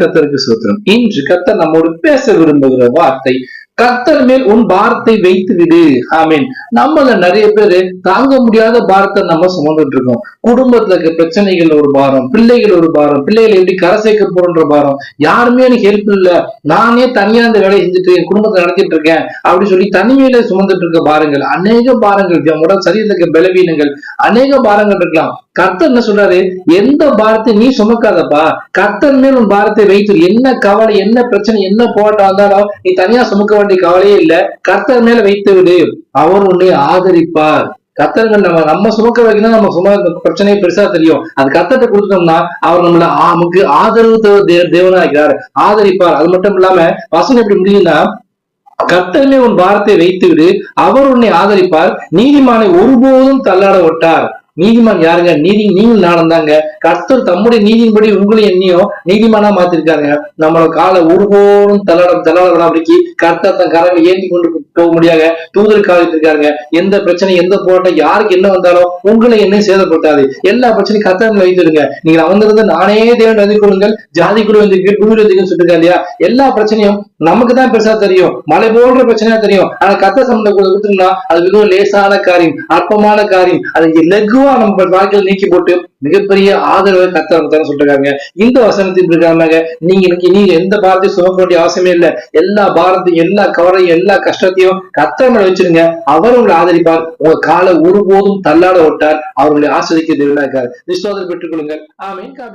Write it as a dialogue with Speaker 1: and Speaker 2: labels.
Speaker 1: கத்தருக்கு சூத்திரம். இன்று கத்தர் நம்மோடு பேச விரும்புகிற வார்த்தை கத்தர் மேல் உன் பாரத்தை வைத்து விடு ஆமீன். நம்மள நிறைய பேரு தாங்க முடியாத பாரத்தை நம்ம சுமந்துட்டு இருக்கோம் குடும்பத்துல இருக்க பிரச்சனைகள் ஒரு பாரம் பிள்ளைகள் ஒரு பாரம் பிள்ளைகளை எப்படி கரை சேர்க்க போறன்ற பாரம். யாருமே எனக்கு ஹெல்ப் இல்ல. நானே தனியா அந்த வேலையை செஞ்சுட்டு என் குடும்பத்தை நடத்திட்டு இருக்கேன் அப்படின்னு சொல்லி தனிமையில சுமந்துட்டு இருக்க பாரங்கள் அநேக பாரங்கள் என் உடல் சரீரத்தில் பலவீனங்கள் அநேக பாரங்கள் இருக்கலாம். கர்த்தர் என்ன சொல்றாரு? எந்த பாரத்தை நீ சுமக்காதப்பா. கர்த்தர் மேல் உன் பாரத்தை வைத்து என்ன கவலை என்ன பிரச்சனை என்ன போராட்டம் வந்தாலும் நீ தனியா சுமக்க வேண்டிய கவலையே இல்ல. கர்த்தர் மேல வைத்து விடு. அவர் உன்னை ஆதரிப்பார். கத்தர்கள் நம்ம நம்ம சுமக்க வைக்கணும் நம்ம சும பிரச்சனையே பெருசா தெரியும். அது கத்தத்தை கொடுத்தோம்னா அவர் நம்மள நமக்கு ஆதரவு தேவனா இருக்கிறார் ஆதரிப்பார். அது மட்டும் இல்லாம வசனம் எப்படி முடியும்னா கர்த்தரிலே உன் பாரத்தை வைத்து விடு. அவர் உன்னை ஆதரிப்பார். நீதிமானை ஒருபோதும் தள்ளாட விட்டார். நீதிமான் யாருங்க? நீதி நீங்கள் நானும் தாங்க. கர்த்தர் தம்முடைய நீதியின்படி உங்களை எண்ணியும் நீதிமானா மாத்திருக்காங்க நம்மளோட காலை ஒருபோதும் தள்ளாட தள்ளாட அப்படிக்கு கர்த்தர் தன் கரங்களை ஏந்தி கொண்டு போக முடியாத தூதர் காலிட்டிருக்காங்க எந்த பிரச்சனை எந்த போராட்டம் யாருக்கு என்ன வந்தாலும் உங்களை என்ன சேதப்படுத்தாது. எல்லா பிரச்சனையும் கர்த்தர் வைத்திருங்க. நீங்க அமர்ந்திருந்து நானே தேவன் எதிர்கொள்ளுங்கள் ஜாதி குழு வந்து குழு வந்துருக்குன்னு சொல்லிருக்கா இல்லையா? எல்லா பிரச்சனையும் நமக்கு தான் பெருசா தெரியும். மலை போன்ற பிரச்சனையா தெரியும். ஆனா கத்த சம்பந்த கொடுத்துருந்தா அது மிகவும் லேசான காரியம் அற்பமான காரியம். அது லெகுவா நம்ம வாழ்க்கையில் நீக்கி போட்டு மிகப்பெரிய ஆதரவை கத்த தர சொல்லிருக்காங்க. இந்த வசனத்தின் பிரகாரமாக நீங்க எனக்கு நீங்க எந்த பாரத்தையும் சுமக்க வேண்டிய அவசியமே இல்லை. எல்லா பாரத்தையும் எல்லா கவரையும் எல்லா கஷ்டத்தையும் கத்த வச்சிருங்க. அவர் உங்களை ஆதரிப்பார். உங்க காலை ஒருபோதும் தள்ளாட விட்டார். அவர்களை உங்களை ஆஸ்வதிக்க தேவனா இருக்காரு. விசுவாசம் பெற்றுக் கொள்ளுங்கள் ஆமீன். God